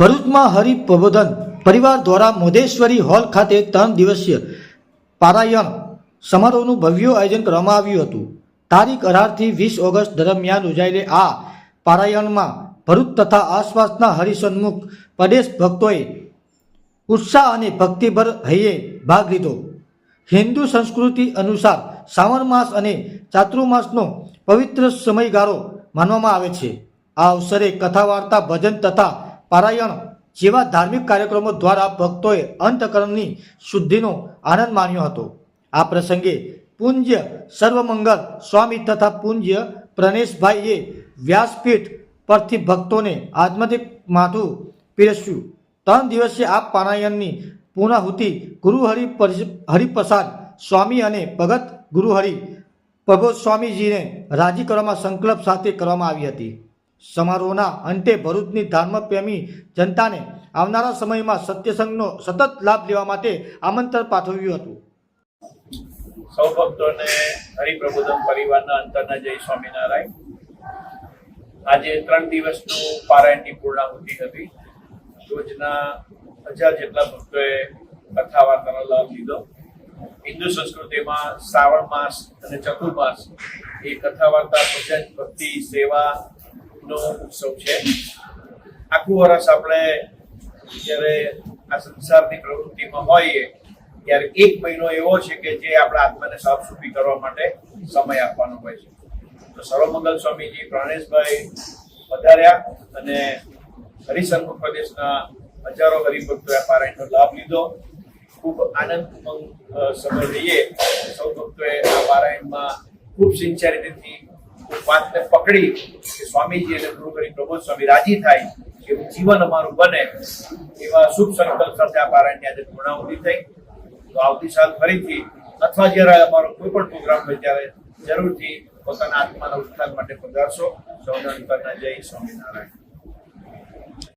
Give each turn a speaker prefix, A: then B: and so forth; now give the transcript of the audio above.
A: ભરૂચમાં હરિ પ્રબોધન પરિવાર દ્વારા મોદેશ્વરી હોલ ખાતે ત્રણ દિવસીય પારાયણ સમારોહનું ભવ્ય આયોજન કરવામાં આવ્યું હતું. તારીખ અઢારથી વીસ ઓગસ્ટ દરમિયાન યોજાયેલી આ પારાયણમાં ભરૂચ તથા આસપાસના હરિસન્મુખ પ્રદેશ ભક્તોએ ઉત્સાહ અને ભક્તિભર હૈયે ભાગ લીધો. હિન્દુ સંસ્કૃતિ અનુસાર શ્રાવણ માસ અને ચાતુર્માસનો પવિત્ર સમયગાળો માનવામાં આવે છે. આ અવસરે કથા વાર્તા ભજન તથા પારાયણ જેવા ધાર્મિક કાર્યક્રમો દ્વારા ભક્તોએ અંતકરણની શુદ્ધિનો આનંદ માણ્યો હતો. આ પ્રસંગે પૂજ્ય સર્વમંગલ સ્વામી તથા પૂજ્ય પ્રણેશભાઈએ વ્યાસપીઠ પરથી ભક્તોને આધ્યાત્મિક માથું પીરસ્યું. ત્રણ દિવસે આ પારાયણની પૂર્ણાહુતિ ગુરુહરિ પરિ- હરિપ્રસાદ સ્વામી અને ભગત ગુરુહરિ પ્રબોધ સ્વામીજીને રાજી કરવામાં સંકલ્પ સાથે કરવામાં આવી હતી. સમારોહના અંતે ભરૂચની ધર્મપ્રેમી જનતાને આવનારા સમયમાં સત્યસંગનો સતત લાભ લેવા માટે આમંત્રણ પાઠવ્યું હતું.
B: સૌ ભક્તોને હરિપ્રબોધન પરિવારના અંતરના જય સ્વામિનારાયણ. આજે ત્રણ દિવસનું પારાયણની પૂર્ણાહુતિ હતી. રોજના હજાર જેટલા ભક્તોએ કથા વાર્તાનો લાભ લીધો. હિન્દુ સંસ્કૃતિમાં શ્રાવણ માસ અને ચતુર્માસ એ કથા વાર્તા ભજન, ભક્તિ સેવાનો ઉત્સવ છે. આખું વર્ષ આપણે જ્યારે આ સંસારની પ્રવૃત્તિમાં હોઈએ ત્યારે એક મહિનો એવો છે કે જે આપણા આત્માને સાફ સુફી કરવા માટે સમય આપવાનો હોય છે. તો સર્વમંગલ સ્વામીજી પ્રાણેશભાઈ વધાર્યા અને હરિસન્મુખ પ્રદેશના હજારો હરિભક્તોએ આ પારાયણનો લાભ લીધો. ખૂબ આનંદમંગ અ, સમય લઈએ. સૌ ભક્તોએ આ પારાયણમાં ખૂબ સિન્સિયરિટીથી વાતને પકડી કે સ્વામીજી અને ગુરુ કરી પ્રબોધ સ્વામી રાજી થાય, એવું જીવન અમારું બને, એવા શુભ સંકલ્પ સાથે આ પારાયણની આજે પૂર્ણાહુતિ થઈ. તો આવતી સાલ ફરીથી, અથવા જ્યારે અમારો કોઈ પણ પ્રોગ્રામ હોય ત્યારે જરૂરથી પોતાના આત્માના ઉત્થાન માટે પધારશો. સૌના જય સ્વામિનારાયણ.